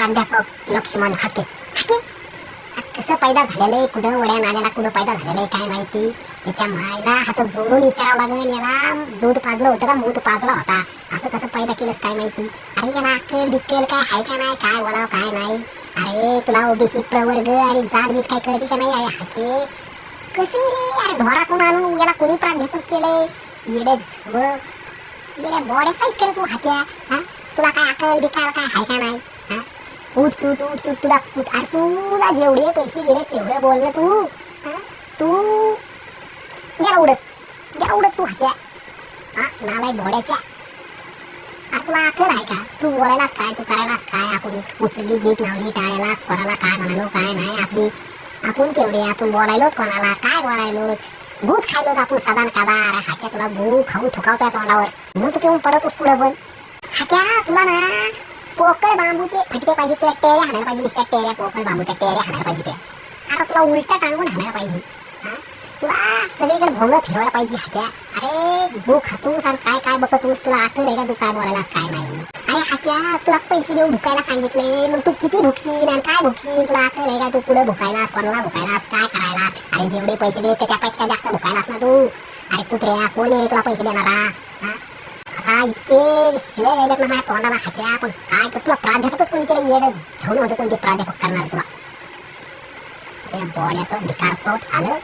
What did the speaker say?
प्राध्यापक लक्ष्मण हाके. हाके? कसं पैदा झालेलं आहे? कुठं वड्या नाल्याला कुठं पैदा झालेलं आहे? काय माहिती? याच्या मायला हात जोडून विचारावं लागेल. याला दूध पाजलं होतं का? मूत पाजला होता. असं कसं पैदा केलंस? काय माहिती? अरे याला अक्कल बिक्कल काय आहे का नाही? काय बोलावं? काय नाही. अरे तुला ओबीसी प्रवर्ग आणि जात बीत काय कळते का नाही? अरे हाके. कसे रे? अरे ढोरातून आणून याला कोणी प्राध्यापक केलंय? येडे व येड्या बॉड्या साईज करत तू हाक्या हा? तुला काय अक्कल बिकाल काय आहे का नाही? उठ सूट उठ सूट तुला अरे तुला जेवढे पैसे दिले तेवढे बोल ना तू. तू? घ्या उडत घ्या उडत तू हात्या. हा? नालाय घोड्याच्या. अरे तुला आखर आहे का? तू बोलायलाच काय? तू करायलाच काय? आपण उचलली जीप लावली टाळ्याला कोणाला काय म्हणालो काय नाही? आपली आपण केवढे? आपण बोलायलो कोणाला? काय बोलायलो? भूत खायलो आपण सदान कादा अरे हाक्या तुला गुरु खाऊ थुकावत्या तोंडावर. भूत पिऊन पडतोस पुढे पण. हाक्या तुला ना पोकळ बांबूचे फटके पाहिजे तुला टेऱ्या हाणायला पाहिजे नुसत्या टेऱ्या पोकळ बांबूच्या टेऱ्या हाणायला पाहिजे त्या आता तुला उलटा टांगून हाणायला पाहिजे. तुला सगळीकडे भोंग फिरवायला पाहिजे हाक्या अरे भू खातूस आणि काय काय बघतोस? तुला आठवण आहे का तू काय बोलायलास काय नाही? अरे हाक्या तुला पैसे देऊन भुकायला सांगितले. मग तू किती भुकशील आणि काय भुकशील? तुला आठवण नाही का तू पुढे भुकायलास कोणाला भुकायलास काय करायलास? अरे जेवढे पैसे दे त्याच्यापेक्षा जास्त भुकायलास ना तू. अरे कुत्र्या कोण आहे तुला पैसे देणारा? हा? इतके शिवाय यायला ना माझ्या तोंडाला हात्या पण काय तर तुला प्राध्यापकच कोणी केलं येणं झोन होतं कोणते प्राध्यापक? करणार तुला. बॉड्याचं भिकार चोट झालं.